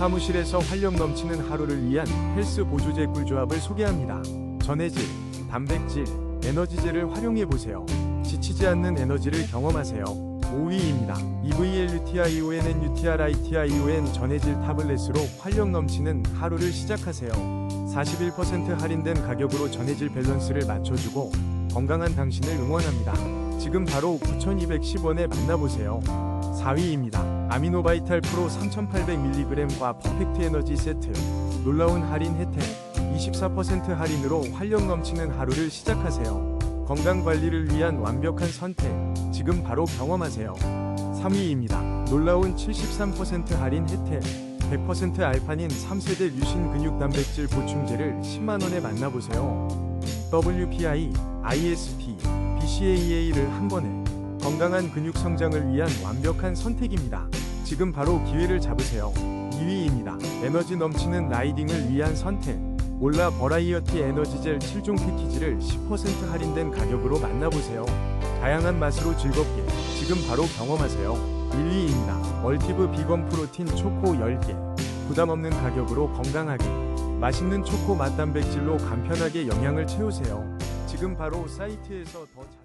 사무실에서 활력 넘치는 하루를 위한 헬스 보조제 꿀조합을 소개합니다. 전해질, 단백질, 에너지제를 활용해 보세요. 지치지 않는 에너지를 경험하세요. 5위입니다. E EVLUTION UTRITION 전해질 타블렛으로 활력 넘치는 하루를 시작하세요. 41% 할인된 가격으로 전해질 밸런스를 맞춰주고 건강한 당신을 응원합니다. 지금 바로 9,210원에 만나보세요. 4위입니다. 아미노바이탈 프로 3,800mg과 퍼펙트 에너지 세트. 놀라운 할인 혜택. 24% 할인으로 활력 넘치는 하루를 시작하세요. 건강 관리를 위한 완벽한 선택. 지금 바로 경험하세요. 3위입니다. 놀라운 73% 할인 혜택. 100% 알파닌 3세대 류신 근육 단백질 보충제를 10만원에 만나보세요. WPI, IST, BCAA를 한 번에 건강한 근육 성장을 위한 완벽한 선택입니다. 지금 바로 기회를 잡으세요. 2위입니다. 에너지 넘치는 라이딩을 위한 선택. 올라 버라이어티 에너지젤 7종 패키지를 10% 할인된 가격으로 만나보세요. 다양한 맛으로 즐겁게 지금 바로 경험하세요. 1위입니다. 멀티브 비건 프로틴 초코 10개. 부담 없는 가격으로 건강하게 맛있는 초코 맛 단백질로 간편하게 영양을 채우세요. 지금 바로 사이트에서 더 자...